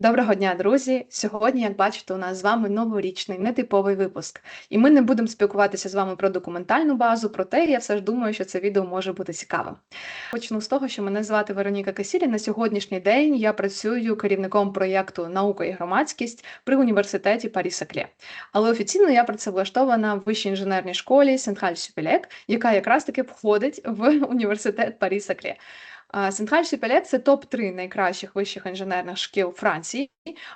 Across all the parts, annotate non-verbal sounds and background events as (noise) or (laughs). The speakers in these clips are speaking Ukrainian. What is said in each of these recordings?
Доброго дня, друзі! Сьогодні, як бачите, у нас з вами новорічний нетиповий випуск, і ми не будемо спілкуватися з вами про документальну базу, проте я все ж думаю, що це відео може бути цікавим. Почну з того, що мене звати Вероніка Касілі. На сьогоднішній день я працюю керівником проєкту Наука і громадськість при університеті Парі Саклє. Але офіційно я працевлаштована в вищій інженерній школі Сентхаль Сюпілек, яка якраз таки входить в (laughs) університет Парі Саклє. Сенхаль це топ-3 найкращих вищих інженерних шкіл Франції,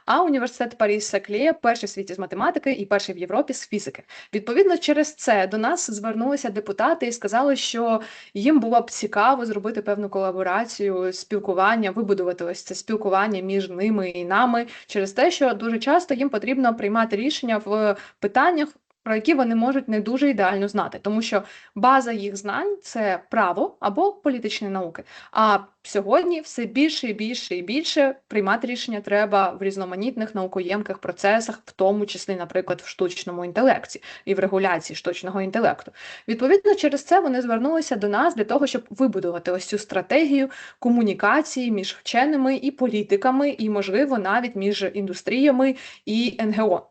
а університет Парі Саклє перший в світі з математики і перший в Європі з фізики. Відповідно, через це до нас звернулися депутати і сказали, що їм було б цікаво зробити певну колаборацію, спілкування, вибудувати ось це спілкування між ними і нами через те, що дуже часто їм потрібно приймати рішення в питаннях про які вони можуть не дуже ідеально знати, тому що база їх знань це право або політичні науки. А сьогодні все більше і більше і більше приймати рішення треба в різноманітних наукоємких процесах, в тому числі, наприклад, в штучному інтелекті і в регуляції штучного інтелекту. Відповідно, через це вони звернулися до нас для того, щоб вибудувати ось цю стратегію комунікації між вченими і політиками, і, можливо, навіть між індустріями і НГО.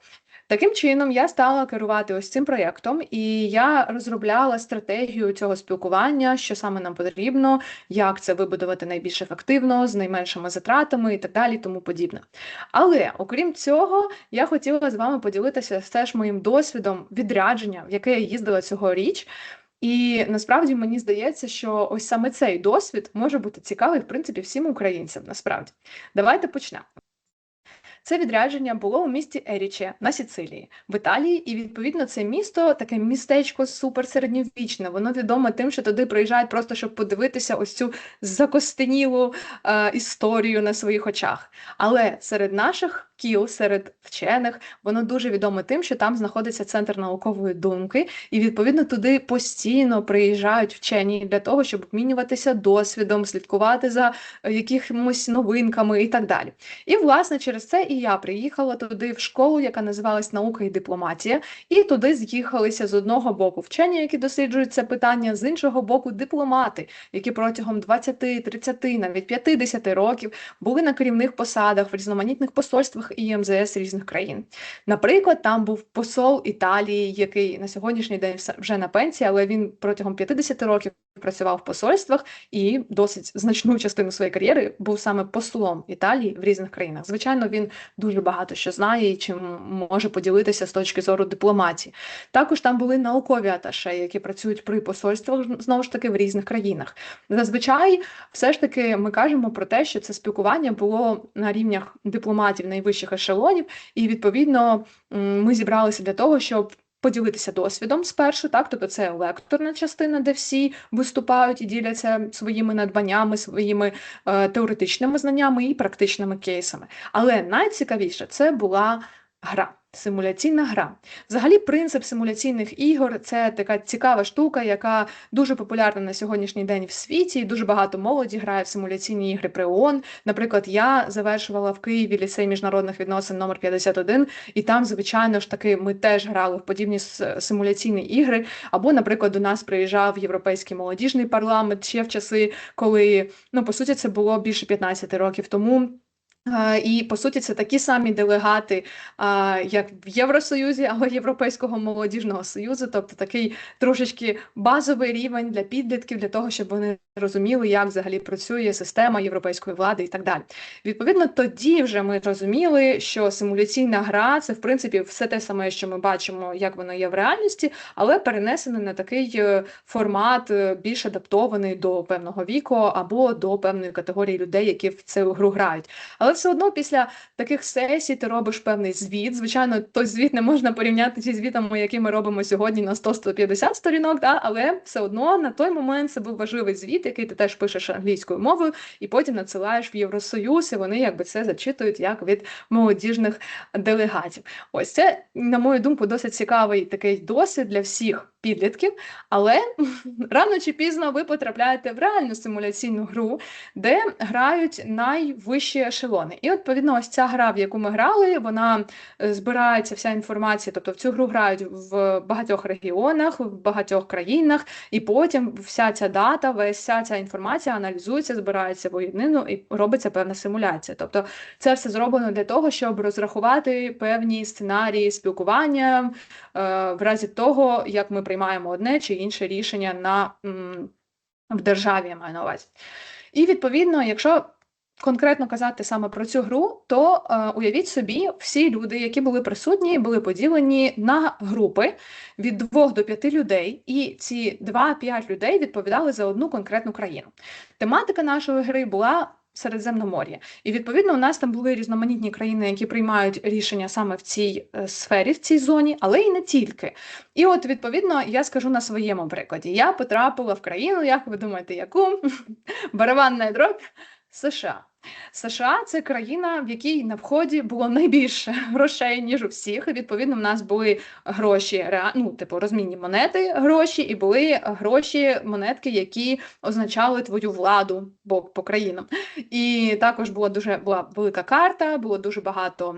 Таким чином, я стала керувати ось цим проєктом, і я розробляла стратегію цього спілкування, що саме нам потрібно, як це вибудувати найбільш ефективно, з найменшими затратами і так далі, тому подібне. Але окрім цього, я хотіла з вами поділитися все ж моїм досвідом відрядження, в яке я їздила цьогоріч. І насправді мені здається, що ось саме цей досвід може бути цікавий, в принципі, всім українцям. Насправді, давайте почнемо. Це відрядження було у місті Еріче на Сіцилії в Італії, і відповідно це місто таке містечко суперсередньовічне. Воно відоме тим, що туди приїжджають просто щоб подивитися ось цю закостенілу е, історію на своїх очах. Але серед наших кіл серед вчених, воно дуже відоме тим, що там знаходиться центр наукової думки, і відповідно туди постійно приїжджають вчені для того, щоб обмінюватися досвідом, слідкувати за е, якимось новинками і так далі. І власне через це і я приїхала туди в школу, яка називалась Наука і дипломатія, і туди з'їхалися з одного боку вчені, які досліджують це питання, з іншого боку, дипломати, які протягом 20, 30, навіть 50 років були на керівних посадах в різноманітних посольствах і МЗС різних країн. Наприклад, там був посол Італії, який на сьогоднішній день вже на пенсії, але він протягом 50 років працював в посольствах і досить значну частину своєї кар'єри був саме послом Італії в різних країнах. Звичайно, він дуже багато що знає і чим може поділитися з точки зору дипломатії. Також там були наукові аташе, які працюють при посольствах знову ж таки в різних країнах. Зазвичай, все ж таки, ми кажемо про те, що це спілкування було на рівнях дипломатів найвищих ешелонів, і відповідно ми зібралися для того, щоб поділитися досвідом спершу, так тобто це лекторна частина, де всі виступають і діляться своїми надбаннями, своїми е, теоретичними знаннями і практичними кейсами. Але найцікавіше це була гра. Симуляційна гра. Взагалі, принцип симуляційних ігор це така цікава штука, яка дуже популярна на сьогоднішній день в світі. Дуже багато молоді грає в симуляційні ігри при ООН. Наприклад, я завершувала в Києві ліцей міжнародних відносин номер 51 і там, звичайно ж таки, ми теж грали в подібні симуляційні ігри. Або, наприклад, до нас приїжджав європейський молодіжний парламент ще в часи, коли ну по суті це було більше 15 років тому. І по суті, це такі самі делегати, як в Євросоюзі або (laughs) Європейського молодіжного союзу, тобто такий трошечки базовий рівень для підлітків, для того, щоб вони розуміли, як взагалі працює система європейської влади і так далі. Відповідно, тоді вже ми розуміли, що симуляційна гра це в принципі все те саме, що ми бачимо, як воно є в реальності, але перенесене на такий е, формат, е, більш адаптований до певного віку або до певної категорії людей, які в цю гру грають. Але все одно після таких сесій ти робиш певний звіт. Звичайно, той звіт не можна порівняти зі звітами, які ми робимо сьогодні на 100-150 сторінок, да? але все одно на той момент це був важливий звіт, який ти теж пишеш англійською мовою, і потім надсилаєш в Євросоюз, і вони якби це зачитують як від молодіжних делегатів. Ось це, на мою думку, досить цікавий такий досвід для всіх підлітків, але (laughs) рано чи пізно ви потрапляєте в реальну симуляційну гру, де грають найвищі ешелони. Регіони. І відповідно, ось ця гра, в яку ми грали, вона е, збирається вся інформація. Тобто в цю гру грають в багатьох регіонах, в багатьох країнах, і потім вся ця дата, вся ця інформація аналізується, збирається воєднину і робиться певна симуляція. Тобто, це все зроблено для того, щоб розрахувати певні сценарії спілкування е, в разі того, як ми приймаємо одне чи інше рішення на в державі, я маю на увазі. І відповідно, якщо конкретно казати саме про цю гру, то е, уявіть собі, всі люди, які були присутні, були поділені на групи від 2 до 5 людей, і ці 2-5 людей відповідали за одну конкретну країну. Тематика нашої гри була. Середземномор'я. І відповідно у нас там були різноманітні країни, які приймають рішення саме в цій е, сфері, в цій зоні, але і не тільки. І от, відповідно, я скажу на своєму прикладі: я потрапила в країну, як ви думаєте, яку (laughs) барабанна дробь США. США це країна, в якій на вході було найбільше (laughs) грошей, ніж у всіх. Відповідно, в нас були гроші, ну, типу розмінні монети, гроші, і були гроші, монетки, які означали твою владу бо по країнам. І також була дуже була велика карта, було дуже багато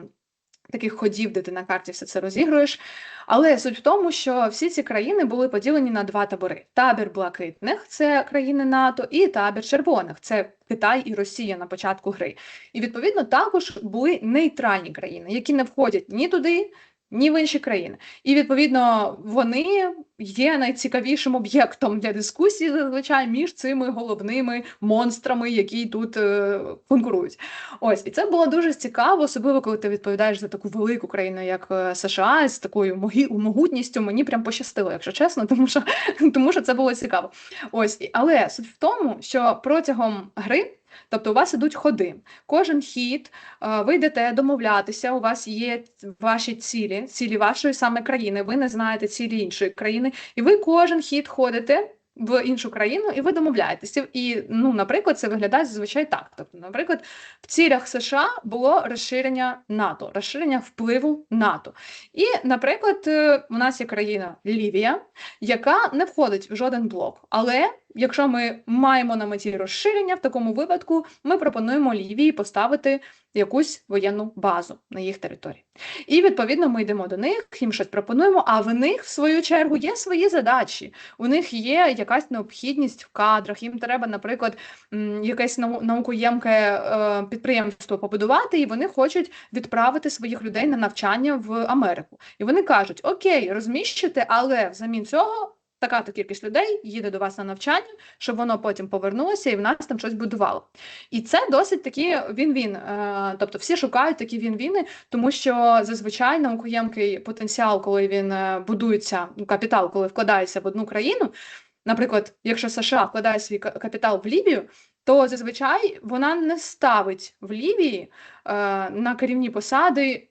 таких ходів, де ти на карті все це розігруєш. Але суть в тому, що всі ці країни були поділені на два табори: табір блакитних це країни НАТО, і табір червоних це Китай і Росія на початку гри. І відповідно також були нейтральні країни, які не входять ні туди. Ні в інші країни, і відповідно вони є найцікавішим об'єктом для дискусії зазвичай між цими головними монстрами, які тут е, конкурують. Ось і це було дуже цікаво, особливо коли ти відповідаєш за таку велику країну, як е, США, з такою могутністю. Мені прям пощастило, якщо чесно, тому що (laughs) тому що це було цікаво. Ось але суть в тому, що протягом гри. Тобто у вас ідуть ходи. Кожен хід е, ви йдете домовлятися, у вас є ваші цілі, цілі вашої саме країни. Ви не знаєте цілі іншої країни, і ви кожен хід ходите в іншу країну, і ви домовляєтеся. І, ну, наприклад, це виглядає зазвичай так. Тобто, наприклад, в цілях США було розширення НАТО, розширення впливу НАТО. І, наприклад, е, у нас є країна Лівія, яка не входить в жоден блок. Але якщо ми маємо на меті розширення, в такому випадку ми пропонуємо Лівії поставити якусь воєнну базу на їх території. І відповідно ми йдемо до них, їм щось пропонуємо. А в них, в свою чергу, є свої задачі. У них є якась необхідність в кадрах. Їм треба, наприклад, якесь наукоємке е, підприємство побудувати, і вони хочуть відправити своїх людей на навчання в Америку. І вони кажуть: Окей, розміщуйте, але взамін цього. Така то кількість людей їде до вас на навчання, щоб воно потім повернулося і в нас там щось будувало. І це досить такі він-він. Е, Тобто всі шукають такі він-віни, тому що зазвичай наукоємкий потенціал, коли він е, будується, ну, капітал, коли вкладається в одну країну. Наприклад, якщо США вкладає свій капітал в Лівію, то зазвичай вона не ставить в Лівії е, на керівні посади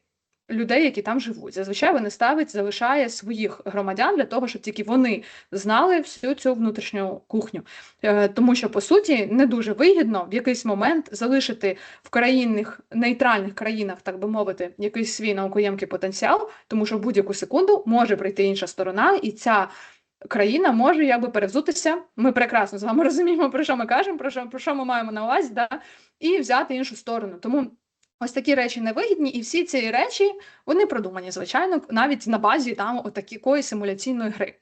людей, які там живуть. Зазвичай вони ставить, залишає своїх громадян для того, щоб тільки вони знали всю цю внутрішню кухню. Е, Тому що, по суті, не дуже вигідно в якийсь момент залишити в країнних нейтральних країнах, так би мовити, якийсь свій наукоємкий потенціал, тому що в будь-яку секунду може прийти інша сторона, і ця. Країна може якби перевзутися. Ми прекрасно з вами (laughs) розуміємо, про що ми кажемо, про що, про що ми маємо на увазі, да? і взяти іншу сторону. Тому ось такі речі невигідні, і всі ці речі вони продумані, звичайно, навіть на базі там отакої симуляційної гри.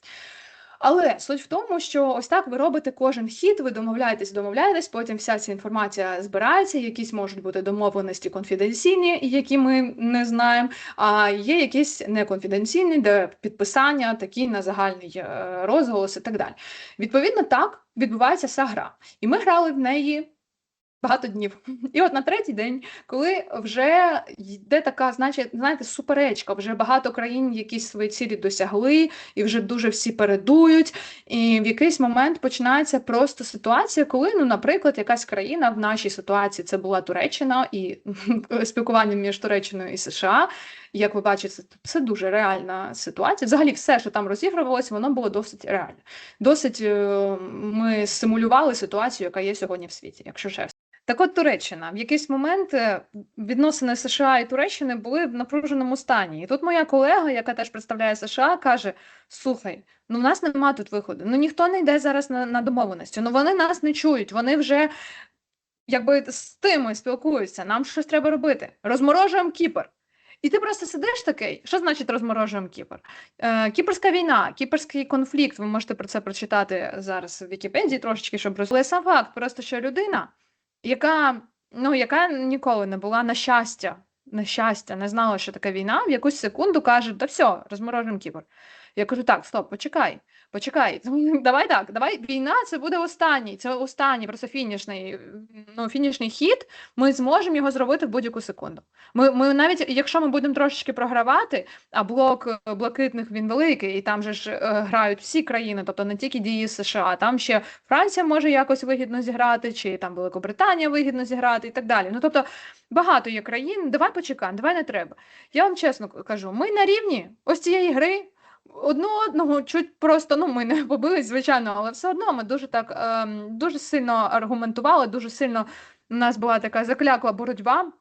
Але суть в тому, що ось так ви робите кожен хід, ви домовляєтесь, домовляєтесь, потім вся ця інформація збирається, якісь можуть бути домовленості конфіденційні, які ми не знаємо, а є якісь неконфіденційні, де підписання такі на загальний е, розголос і так далі. Відповідно, так відбувається вся гра. І ми грали в неї багато днів. (laughs) І от на третій день, коли вже йде така, значить, знаєте, суперечка, вже багато країн якісь свої цілі досягли, і вже дуже всі передують. І в якийсь момент починається просто ситуація, коли, ну, наприклад, якась країна в нашій ситуації це була Туреччина і (laughs) спілкування між Туреччиною і США. Як ви бачите, це, дуже реальна ситуація. Взагалі, все, що там розігрувалося, воно було досить реальне. Досить е, ми симулювали ситуацію, яка є сьогодні в світі, якщо чесно. Так от Туреччина. В якийсь момент е, відносини США і Туреччини були в напруженому стані. І тут моя колега, яка теж представляє США, каже: слухай, ну в нас нема тут виходу. Ну ніхто не йде зараз на, на домовленості. Ну вони нас не чують. Вони вже якби з тими спілкуються, нам щось треба робити. Розморожуємо Кіпр. І ти просто сидиш такий. Що значить розморожуємо Кіпр? Е, Кіпрська війна, кіпрський конфлікт. Ви можете про це прочитати зараз в Вікіпедії трошечки, щоб розуміти. Але сам факт, просто що людина, яка ну яка ніколи не була на щастя, на щастя, не знала, що таке війна, в якусь секунду каже: да все, розморожуємо Кіпр. Я кажу: так, стоп, почекай. Почекай, (laughs) давай так, давай війна це буде останній, це останній просто фінішний ну, фінішний хід. Ми зможемо його зробити в будь-яку секунду. Ми ми навіть якщо ми будемо трошечки програвати, а блок е, блакитних він великий, і там же ж е, грають всі країни, тобто не тільки дії США, там ще Франція може якось вигідно зіграти, чи там Великобританія вигідно зіграти і так далі. Ну тобто багато є країн. Давай почекаємо, давай не треба. Я вам чесно кажу, ми на рівні ось цієї гри. Одну одного чуть просто ну ми не (laughs) побились, звичайно, але все одно ми дуже так е, дуже сильно аргументували, дуже сильно у нас була така заклякла боротьба.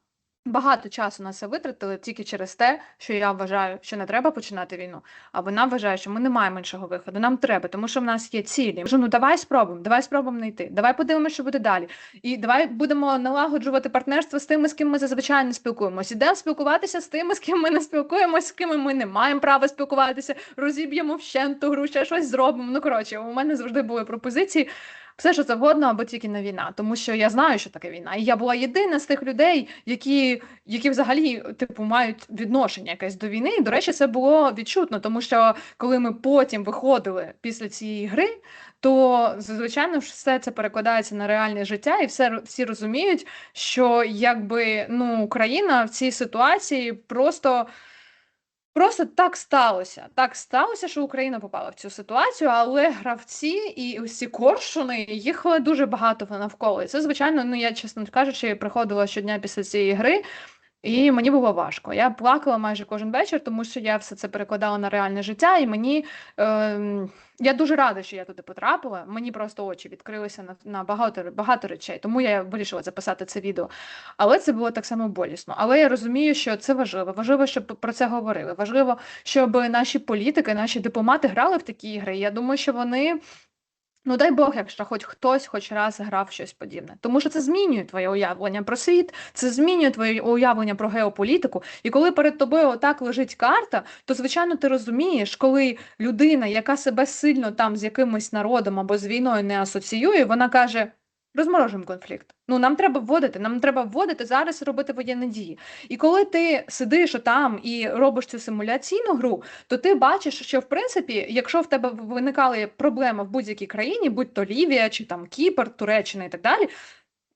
Багато часу на це витратили тільки через те, що я вважаю, що не треба починати війну. А вона вважає, що ми не маємо іншого виходу. Нам треба, тому що в нас є цілі. Кажу, ну давай спробуємо, давай спробуємо знайти. Давай подивимося, що буде далі. І давай будемо налагоджувати партнерство з тими, з ким ми зазвичай не спілкуємося. Ідемо спілкуватися з тими, з ким ми не спілкуємося, з ким ми не маємо права спілкуватися, розіб'ємо вщенту гру, ще щось зробимо. Ну коротше, у мене завжди були пропозиції все, що завгодно, або тільки не війна, тому що я знаю, що таке війна. І я була єдина з тих людей, які які взагалі типу мають відношення якесь до війни. І, до речі, це було відчутно, тому що коли ми потім виходили після цієї гри, то звичайно все це перекладається на реальне життя, і все всі розуміють, що якби ну Україна в цій ситуації просто. Просто так сталося. Так сталося, що Україна попала в цю ситуацію, але гравці і усі коршуни, їх дуже багато навколо. І це, звичайно, ну я чесно кажучи, приходила щодня після цієї гри. І мені було важко. Я плакала майже кожен вечір, тому що я все це перекладала на реальне життя, і мені е, я дуже рада, що я туди потрапила. Мені просто очі відкрилися на на багато багато речей, тому я вирішила записати це відео. Але це було так само болісно. Але я розумію, що це важливо. Важливо, щоб про це говорили. Важливо, щоб наші політики, наші дипломати грали в такі ігри. Я думаю, що вони Ну, дай Бог, якщо хоч хтось хоч раз грав щось подібне. Тому що це змінює твоє уявлення про світ, це змінює твоє уявлення про геополітику. І коли перед тобою отак лежить карта, то звичайно ти розумієш, коли людина, яка себе сильно там з якимось народом або з війною не асоціює, вона каже: розморожуємо конфлікт. Ну нам треба вводити, нам треба вводити зараз робити воєнні дії. І коли ти сидиш там і робиш цю симуляційну гру, то ти бачиш, що в принципі, якщо в тебе виникали проблеми в будь-якій країні, будь то Лівія чи там Кіпр, Туреччина і так далі,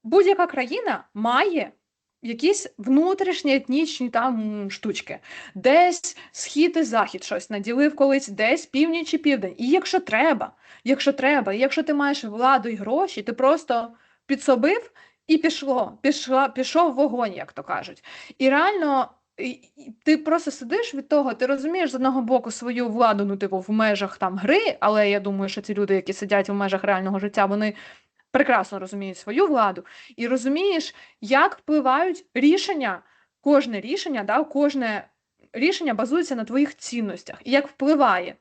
будь-яка країна має. Якісь внутрішні етнічні там штучки, десь схід і захід щось наділив колись, десь північ і південь. І якщо треба, якщо треба, якщо ти маєш владу і гроші, ти просто підсобив і пішло, пішла, пішов вогонь, як то кажуть. І реально. Ти просто сидиш від того, ти розумієш з одного боку свою владу, ну типу в межах там гри, але я думаю, що ці люди, які сидять в межах реального життя, вони прекрасно розуміють свою владу. І розумієш, як впливають рішення, кожне рішення, да, кожне рішення базується на твоїх цінностях, і як впливає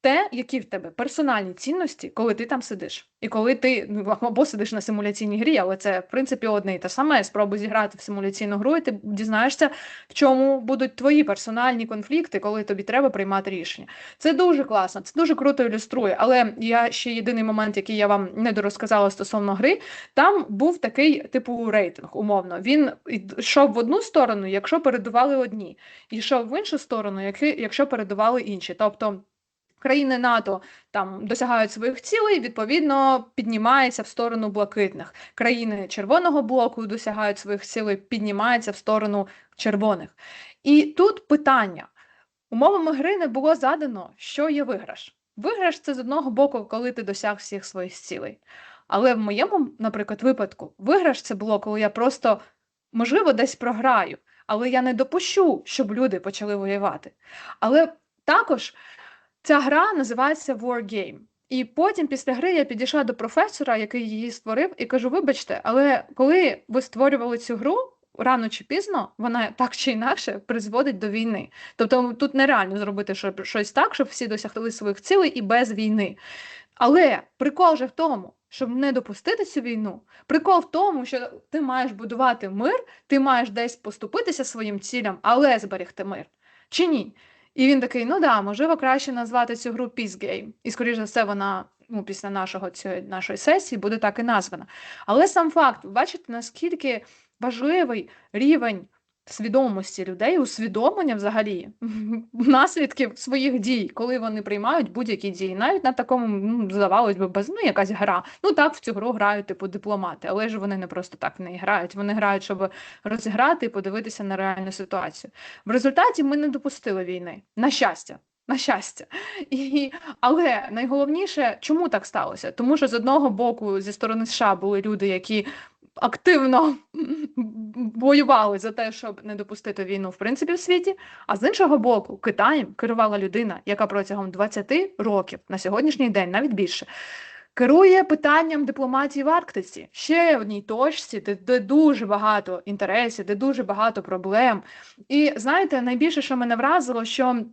те, які в тебе персональні цінності, коли ти там сидиш. І коли ти ну, або сидиш на симуляційній грі, але це в принципі одне і те саме. Спробуй зіграти в симуляційну гру, і ти дізнаєшся, в чому будуть твої персональні конфлікти, коли тобі треба приймати рішення. Це дуже класно, це дуже круто ілюструє. Але я ще єдиний момент, який я вам не дорозказала стосовно гри, там був такий типу рейтинг, умовно. Він йшов в одну сторону, якщо передували одні, і йшов в іншу сторону, якщо передували інші. Тобто. Країни НАТО там досягають своїх цілей, відповідно піднімається в сторону блакитних. Країни червоного блоку досягають своїх цілей, піднімаються в сторону червоних. І тут питання: умовами гри не було задано, що є виграш. Виграш це з одного боку, коли ти досяг всіх своїх цілей. Але в моєму, наприклад, випадку, виграш це було, коли я просто, можливо, десь програю, але я не допущу, щоб люди почали воювати. Але також. Ця гра називається Wargame. І потім, після гри, я підійшла до професора, який її створив, і кажу: вибачте, але коли ви створювали цю гру, рано чи пізно вона так чи інакше призводить до війни. Тобто тут нереально зробити щось так, щоб всі досягли своїх цілей і без війни. Але прикол же в тому, щоб не допустити цю війну, прикол в тому, що ти маєш будувати мир, ти маєш десь поступитися своїм цілям, але зберегти мир. Чи ні? І він такий: ну да, можливо, краще назвати цю гру Peace. І, скоріш за все, вона ну, після нашого цієї нашої сесії буде так і названа. Але сам факт, бачите, наскільки важливий рівень свідомості людей, усвідомлення взагалі (laughs) наслідків своїх дій, коли вони приймають будь-які дії, навіть на такому, ну, здавалось би, без ну, якась гра. Ну так в цю гру грають типу дипломати, але ж вони не просто так в неї грають. Вони грають, щоб розіграти і подивитися на реальну ситуацію. В результаті ми не допустили війни. На щастя. На щастя, і але найголовніше, чому так сталося? Тому що з одного боку, зі сторони США були люди, які активно воювали за те, щоб не допустити війну в принципі в світі. А з іншого боку, Китаєм керувала людина, яка протягом 20 років на сьогоднішній день, навіть більше. Керує питанням дипломатії в Арктиці ще в одній точці, де, де дуже багато інтересів, де дуже багато проблем. І знаєте, найбільше, що мене вразило, що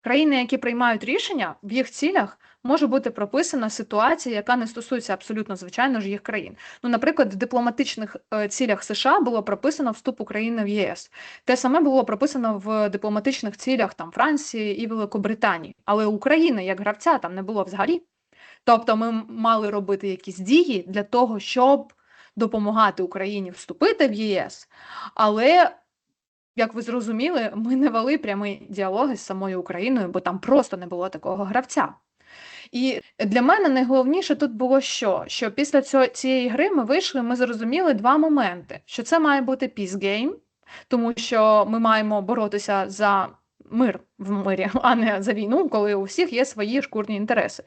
країни, які приймають рішення, в їх цілях може бути прописана ситуація, яка не стосується абсолютно звичайно ж їх країн. Ну, наприклад, в дипломатичних е, цілях США було прописано вступ України в ЄС. Те саме було прописано в дипломатичних цілях там Франції і Великобританії. Але України як гравця там не було взагалі. Тобто, ми мали робити якісь дії для того, щоб допомагати Україні вступити в ЄС, але як ви зрозуміли, ми не вели прямі діалоги з самою Україною, бо там просто не було такого гравця. І для мене найголовніше тут було що? Що після цього, цієї гри ми вийшли, ми зрозуміли два моменти: що це має бути game, тому що ми маємо боротися за мир в мирі, а не за війну, коли у всіх є свої шкурні інтереси.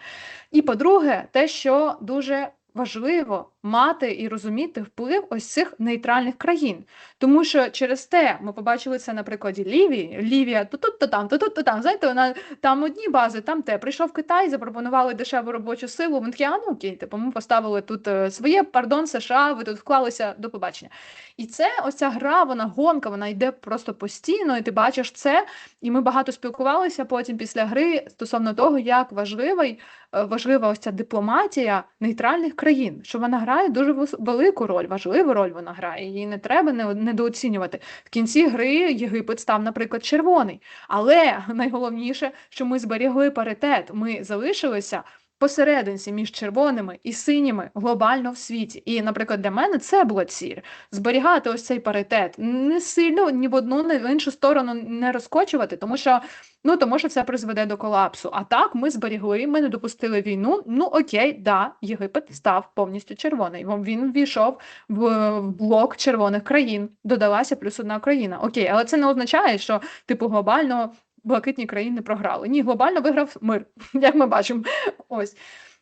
І по-друге, те, що дуже важливо мати і розуміти вплив ось цих нейтральних країн, тому що через те ми побачили це на прикладі Лівії. Лівія то тут, то там, то тут, то там. Знаєте, вона там одні бази, там те. Прийшов Китай, запропонували дешеву робочу силу. Вони такі, а ну окей, типу, ми поставили тут е, своє, пардон, США, ви тут вклалися до побачення. І це ось ця гра, вона гонка, вона йде просто постійно, і ти бачиш це. І ми багато спілкувалися потім після гри стосовно того, як важливий, е, важлива ось ця дипломатія нейтральних країн, що вона грає дуже велику роль, важливу роль вона грає. Її не треба недооцінювати. В кінці гри Єгипет став, наприклад, червоний. Але найголовніше, що ми зберігли паритет, ми залишилися посерединці між червоними і синіми глобально в світі. І, наприклад, для мене це була ціль зберігати ось цей паритет, не сильно ні в одну, ні в іншу сторону не розкочувати, тому що ну тому що це призведе до колапсу. А так ми зберігли, ми не допустили війну. Ну окей, да, Єгипет став повністю червоний. Він ввійшов в блок червоних країн. Додалася плюс одна країна. Окей, але це не означає, що типу глобально блакитні країни програли. Ні, глобально виграв мир, (laughs) як ми бачимо. Ось.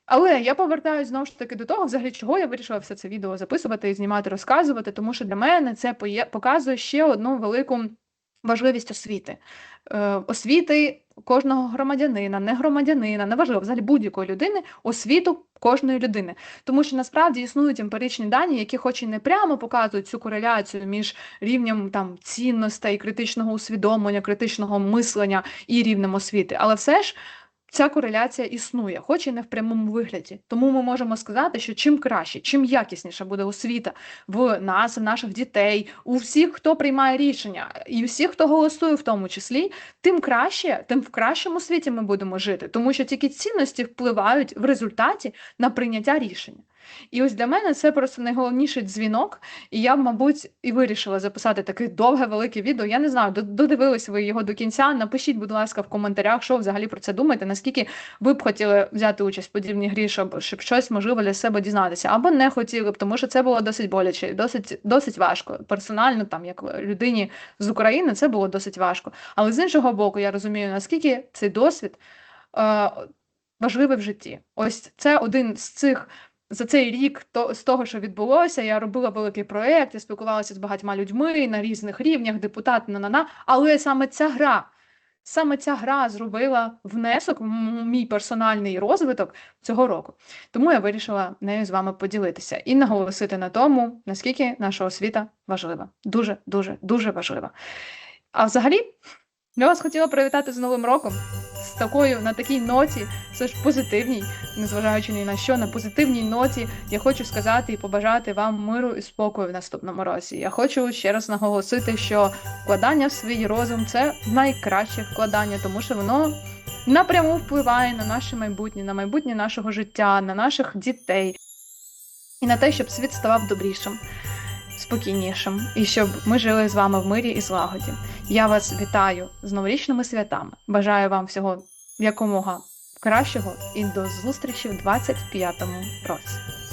Але я повертаюся знову ж таки до того, взагалі, чого я вирішила все це відео записувати і знімати, розказувати, тому що для мене це показує ще одну велику важливість освіти. Е, освіти кожного громадянина, не громадянина, неважливо, взагалі будь-якої людини, освіту кожної людини. Тому що насправді існують емпіричні дані, які, хоч і не прямо показують цю кореляцію між рівнем там цінностей, критичного усвідомлення, критичного мислення і рівнем освіти, але все ж. Ця кореляція існує, хоч і не в прямому вигляді. Тому ми можемо сказати, що чим краще, чим якісніша буде освіта в нас, в наших дітей, у всіх, хто приймає рішення, і всіх, хто голосує, в тому числі, тим краще, тим в кращому світі ми будемо жити, тому що тільки цінності впливають в результаті на прийняття рішення. І ось для мене це просто найголовніший дзвінок, і я, мабуть, і вирішила записати таке довге велике відео. Я не знаю, додивились ви його до кінця. Напишіть, будь ласка, в коментарях, що взагалі про це думаєте, наскільки ви б хотіли взяти участь в подібній грі, щоб щоб щось можливо для себе дізнатися, або не хотіли б, тому що це було досить боляче, досить досить важко. Персонально, там, як людині з України, це було досить важко. Але з іншого боку, я розумію, наскільки цей досвід. Е, Важливий в житті. Ось це один з цих за цей рік то з того, що відбулося, я робила великий проєкт, я спілкувалася з багатьма людьми на різних рівнях, депутат на на але саме ця гра, саме ця гра зробила внесок в мій персональний розвиток цього року. Тому я вирішила нею з вами поділитися і наголосити на тому, наскільки наша освіта важлива. Дуже, дуже, дуже важлива. А взагалі, я вас хотіла привітати з Новим роком з такою на такій ноті, все ж позитивній, незважаючи ні на що, на позитивній ноті я хочу сказати і побажати вам миру і спокою в наступному році. Я хочу ще раз наголосити, що вкладання в свій розум це найкраще вкладання, тому що воно напряму впливає на наше майбутнє, на майбутнє нашого життя, на наших дітей і на те, щоб світ ставав добрішим, спокійнішим, і щоб ми жили з вами в мирі і злагоді. Я вас вітаю з новорічними святами. Бажаю вам всього якомога кращого і до зустрічі в 25-му році.